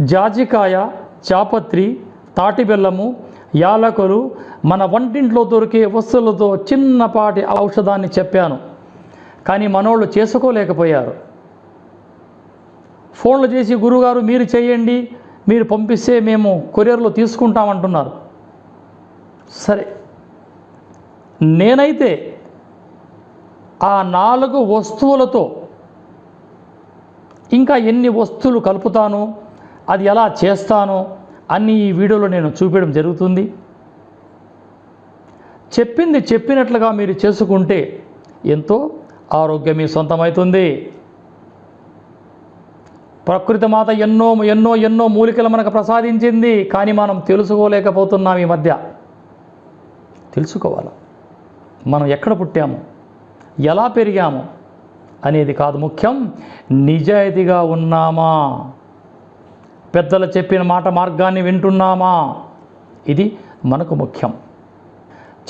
జాజికాయ చాపత్రి తాటిబెల్లము యాలకులు మన వంటింట్లో దొరికే వస్తువులతో చిన్నపాటి ఔషధాన్ని చెప్పాను. కానీ మనోళ్ళు చేసుకోలేకపోయారు. ఫోన్లు చేసి గురుగారు మీరు చేయండి మీరు పంపిస్తే మేము కొరియర్లో తీసుకుంటామంటున్నారు. సరే. నేనైతే ఆ నాలుగు వస్తువులతో ఇంకా ఎన్ని వస్తువులు కలుపుతాను? అది ఎలా చేస్తానో అన్ని ఈ వీడియోలో నేను చూపించడం జరుగుతుంది. చెప్పింది చెప్పినట్లుగా మీరు చేసుకుంటే ఎంతో ఆరోగ్యం మీ సొంతమవుతుంది ప్రకృతి మాత ఎన్నో ఎన్నో ఎన్నో మూలికలు మనకు ప్రసాదించింది కానీ మనం తెలుసుకోలేకపోతున్నాం ఈ మధ్య. తెలుసుకోవాలి. మనం ఎక్కడ పుట్టాము? ఎలా పెరిగాము? అనేది కాదు ముఖ్యం. నిజాయితీగా ఉన్నామా? పెద్దలు చెప్పిన మాట మార్గాన్ని వింటున్నామా? ఇది మనకు ముఖ్యం.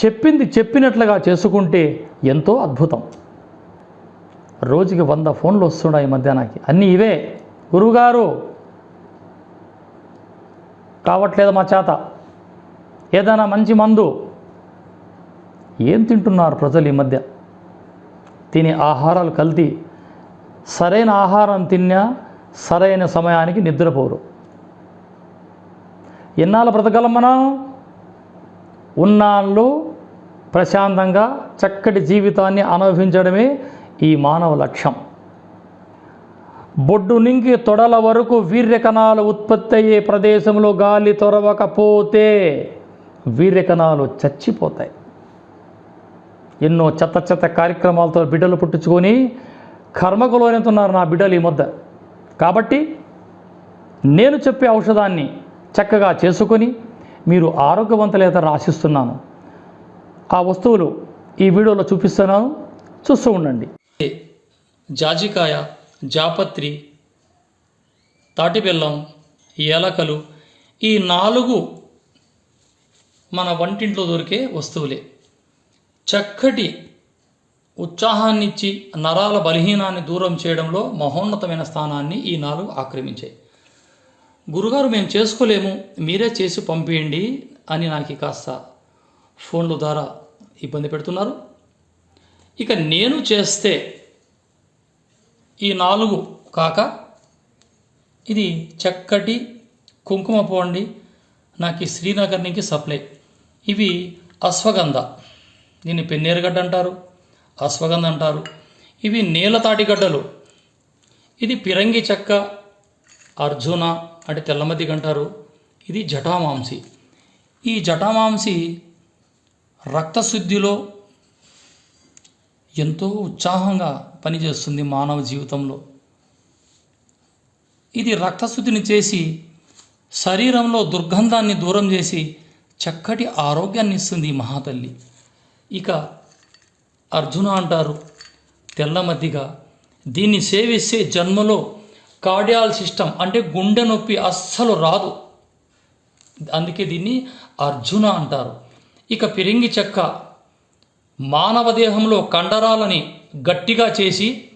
చెప్పింది చెప్పినట్లుగా చేసుకుంటే ఎంతో అద్భుతం. రోజుకి వంద ఫోన్లు వస్తున్నాయి ఈ అన్నీ ఇవే. గురువుగారు కావట్లేదు మా చేత? ఏదైనా మంచి మందు? ఏం తింటున్నారు ప్రజలు ఈ మధ్య? తినే ఆహారాలు కల్తీ. సరైన ఆహారం తిన్నా సరైన సమయానికి నిద్రపోరు. ఎన్నాళ్ళు బ్రతకలం మనం? ఉన్నాళ్ళు ప్రశాంతంగా చక్కటి జీవితాన్ని అనుభవించడమే ఈ మానవ లక్ష్యం. బొడ్డు నింగి తొడల వరకు వీర్యకణాలు ఉత్పత్తి అయ్యే ప్రదేశంలో గాలి తొరవకపోతే వీర్యకణాలు చచ్చిపోతాయి. ఎన్నో చెత్త చెత్త కార్యక్రమాలతో బిడ్డలు పుట్టించుకొని కర్మకు లోనెత్తున్నారు నా బిడ్డలు ఈ మధ్య. కాబట్టి నేను చెప్పే ఔషధాన్ని చక్కగా చేసుకొని మీరు ఆరోగ్యవంతులేతను ఆశిస్తున్నాను ఆ వస్తువులు ఈ వీడియోలో చూపిస్తున్నాను. చూస్తూ ఉండండి. జాజికాయ జాపత్రి తాటి బెల్లం ఏలకలు ఈ నాలుగు మన వంటింట్లో దొరికే వస్తువులే. చక్కటి ఉత్సాహాన్నిచ్చి నరాల బలహీనాన్ని దూరం చేయడంలో మహోన్నతమైన స్థానాన్ని ఈ నాలుగు ఆక్రమించాయి. గురుగారు మేము చేసుకోలేము మీరే చేసి పంపించండి అని నాకు కాస్త ఫోన్ల ద్వారా ఇబ్బంది పెడుతున్నారు. ఇక నేను చేస్తే ఈ నాలుగు కాక ఇది చక్కటి కుంకుమ పోండి నాకు ఈ శ్రీనగర్ నుంచి సప్లై. ఇవి అశ్వగంధ. దీన్ని పెన్నేరుగడ్డ అంటారు. అశ్వగంధ అంటారు. ఇవి నీలతాటిగడ్డలు ఇది పిరంగి చెక్క అర్జున అంటే తెల్లమద్దిగ అంటారు. ఇది జటామాంసి ఈ జటామాంసి రక్తశుద్ధిలో ఎంతో ఉత్సాహంగా పనిచేస్తుంది మానవ జీవితంలో. ఇది రక్తశుద్ధిని చేసి శరీరంలో దుర్గంధాన్ని దూరం చేసి చక్కటి ఆరోగ్యాన్ని ఇస్తుంది మహాతల్లి. ఇక అర్జున అంటారు. తెల్లమద్దిగా దీన్ని సేవిస్తే జన్మలో కార్డియాల్ సిస్టమ్ అంటే గుండె నొప్పి అస్సలు రాదు. అందుకే దీన్ని అర్జున అంటారు. ఇక పిరింగి చెక్క మానవ దేహంలో కండరాలని గట్టిగా చేసి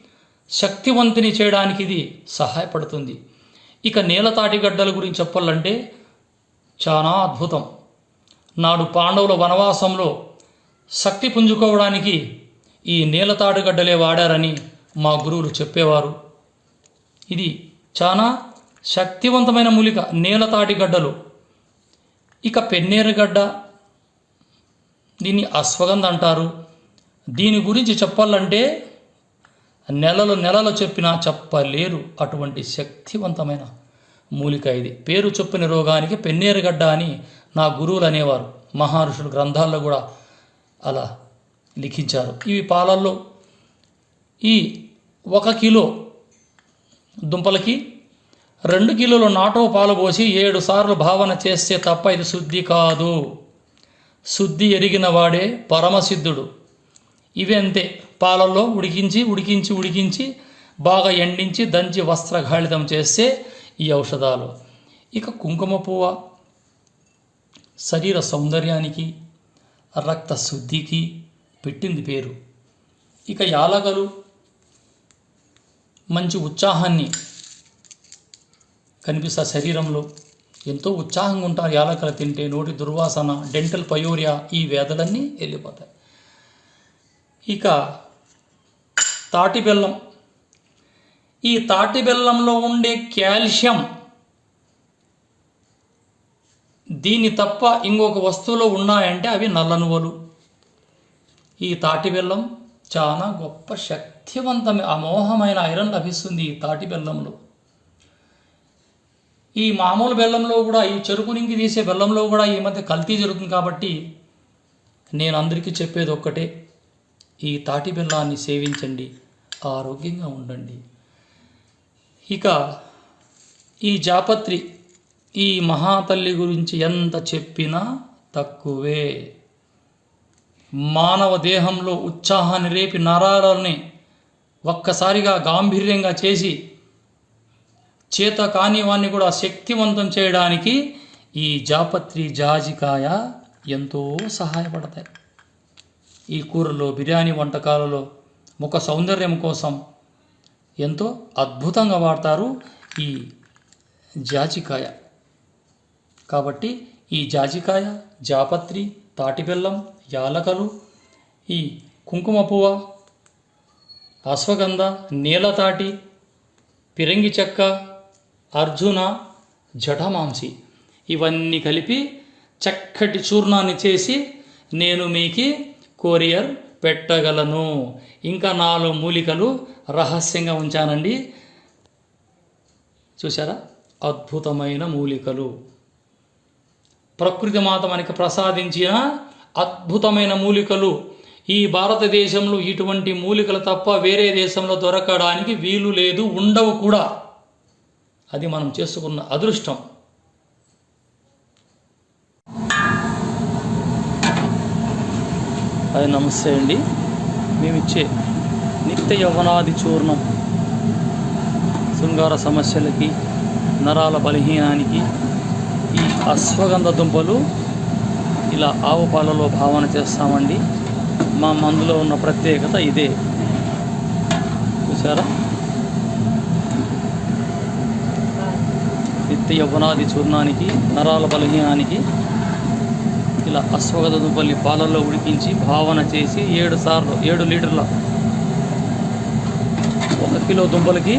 శక్తివంతుని చేయడానికి ఇది సహాయపడుతుంది. ఇక నీలతాటిగడ్డల గురించి చెప్పాలంటే చాలా అద్భుతం. నాడు పాండవుల వనవాసంలో శక్తి పుంజుకోవడానికి ఈ నీలతాడుగడ్డలే వాడారని మా గురువులు చెప్పేవారు. ఇది చాలా శక్తివంతమైన మూలిక నీలతాటిగడ్డలు ఇక పెన్నేరుగడ్డ దీన్ని అశ్వగంధ అంటారు. దీని గురించి చెప్పాలంటే నెలలు నెలలు చెప్పినా చెప్పలేరు. అటువంటి శక్తివంతమైన మూలిక ఇది. పేరు చెప్పిన రోగానికి పెన్నేరుగడ్డ అని నా గురువులు అనేవారు. మహర్షులు గ్రంథాల్లో కూడా అలా లిఖించారు. ఇవి పాలల్లో ఈ ఒక కిలో దుంపలకి రెండు కిలోలు నాటో పాలు పోసి ఏడు సార్లు భావన చేస్తే తప్ప ఇది శుద్ధి కాదు. శుద్ధి ఎరిగిన వాడే పరమసిద్ధుడు. ఇవి అంతే. పాలల్లో ఉడికించి ఉడికించి ఉడికించి బాగా ఎండించి దంచి వస్త్రఘాళితం చేస్తే ఈ ఔషధాలు. ఇక కుంకుమ పువ్వ శరీర సౌందర్యానికి రక్త శుద్ధికి పెట్టింది పేరు. ఇక యాలగలు మంచి ఉత్సాహాన్ని కనిపిస్తా శరీరంలో. ఎంతో ఉత్సాహంగా ఉంటారు యాలకలు తింటే నోటి దుర్వాసన డెంటల్ పయోరియా ఈ వ్యాధులన్నీ వెళ్ళిపోతాయి. ఇక తాటి బెల్లం. ఈ తాటి బెల్లంలో ఉండే కాల్షియం దీన్ని తప్ప ఇంకొక వస్తువులో ఉన్నాయంటే అవి నల్లనువలు ఈ తాటి బెల్లం చాలా గొప్ప శక్తివంతమైన అమోహమైన ఐరన్ లభిస్తుంది ఈ తాటి బెల్లంలో. ఈ మామూలు బెల్లంలో కూడా ఈ చెరుకు నింగి తీసే బెల్లంలో కూడా ఈ మధ్య కల్తీ జరుగుతుంది కాబట్టి నేను అందరికీ చెప్పేది ఒక్కటే. ఈ తాటి బెల్లాన్ని సేవించండి ఆరోగ్యంగా ఉండండి. ఇక ఈ జాపత్రి ఈ మహాతల్లి గురించి ఎంత చెప్పినా తక్కువే. మానవ దేహంలో ఉత్సాహాన్ని రేపి నరాలని ఒక్కసారిగా గాంభీర్యంగా చేసి చేత కాని వాణ్ణి కూడా శక్తివంతం చేయడానికి ఈ జాపత్రి జాజికాయ ఎంతో సహాయపడతాయి. ఈ కూరలో బిర్యానీ వంటకాలలో ముఖ సౌందర్యం కోసం ఎంతో అద్భుతంగా వాడతారు ఈ జాజికాయ. కాబట్టి ఈ జాజికాయ జాపత్రి తాటిబెల్లం యాలకలు ఈ కుంకుమ పువ్వ అశ్వగంధ నీలతాటి పిరంగి చెక్క అర్జున జఠమాంసి ఇవన్నీ కలిపి చక్కటి చూర్ణాన్ని చేసి నేను మీకు కొరియర్ పెట్టగలను. ఇంకా నాలుగు మూలికలు రహస్యంగా ఉంచానండి. చూసారా అద్భుతమైన మూలికలు. ప్రకృతి మాత మనకి ప్రసాదించిన అద్భుతమైన మూలికలు. ఈ భారతదేశంలో ఇటువంటి మూలికలు తప్ప వేరే దేశంలో దొరకడానికి వీలు లేదు ఉండవు కూడా. అది మనం చేసుకున్న అదృష్టం. అది నమస్తే అండి. మేమిచ్చే నిత్య యవ్వనాది చూర్ణం. శృంగార సమస్యలకి నరాల బలహీనానికి అశ్వగంధ దుంపలు ఇలా ఆవు పాలలో భావన చేస్తామండి. మా మందులో ఉన్న ప్రత్యేకత ఇదే. చూసారా? నిత్య యవ్వనాది చూర్ణానికి నరాల బలహీనానికి ఇలా అశ్వగంధ దుంపల్ని పాలల్లో ఉడికించి భావన చేసి ఏడు సార్లు ఏడు లీటర్ల ఒక కిలో దుంపలకి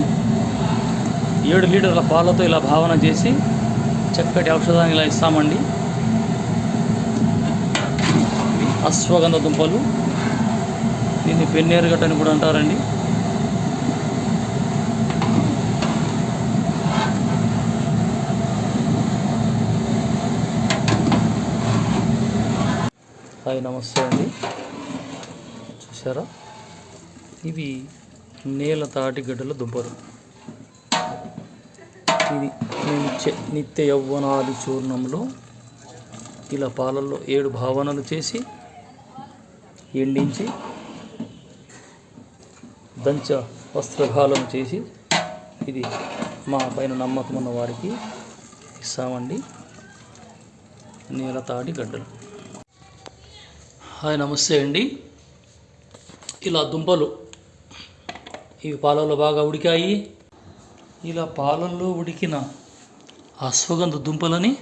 ఏడు లీటర్ల పాలతో ఇలా భావన చేసి చక్కటి ఔషధాన్ని ఇలా ఇస్తామండి. అశ్వగంధ దుంపలు. దీన్ని పెన్నేరుగట్ట అని కూడా అంటారండి. హాయ్ నమస్తే అండి. చూసారా ఇవి నేల తాటి గడ్డల దుంపలు. ఇది మేము ఇచ్చే నిత్య యౌవనాది చూర్ణంలో ఇలా పాలల్లో ఏడు భావనలు చేసి ఎండించి దంచ వస్త్రభాలను చేసి ఇది మా పైన నమ్మకం ఉన్న వారికి ఇస్తామండి. నీలతాడి గడ్డలు. హాయ్ నమస్తే అండి. ఇలా దుంపలు ఇవి పాలలో బాగా ఉడికాయి. ఇలా పాలల్లో ఉడికిన అశ్వగంధ దుంపలని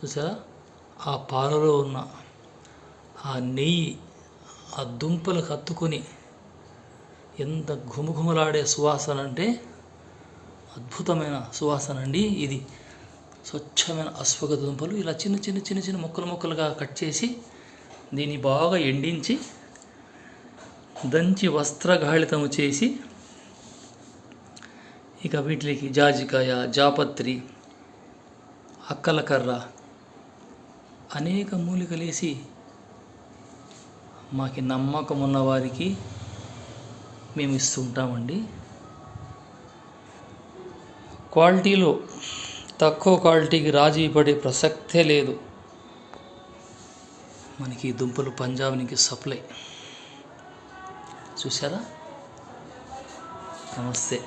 చూసారా? ఆ పాలలో ఉన్న ఆ నెయ్యి ఆ దుంపలు కత్తుకొని ఎంత ఘుమఘుమలాడే సువాసన అంటే అద్భుతమైన సువాసన అండి ఇది. స్వచ్ఛమైన అశ్వగంధ దుంపలు. ఇలా చిన్న చిన్న చిన్న చిన్న ముక్కలు ముక్కలుగా కట్ చేసి దీన్ని బాగా ఎండించి దంచి వస్త్రగాళితము చేసి ఇక వీటికి జాజికాయ జాపత్రి అక్కలకర్ర అనేక మూలికలేసి మాకి నమ్మకం ఉన్న వారికి మేము ఇస్తుంటామండి. క్వాలిటీలో తక్కువ క్వాలిటీకి రాజీ పడే ప్రసక్తే లేదు. మనకి దుంపలు పంజాబ్ నుంచి సప్లై. చూసారా నమస్తే.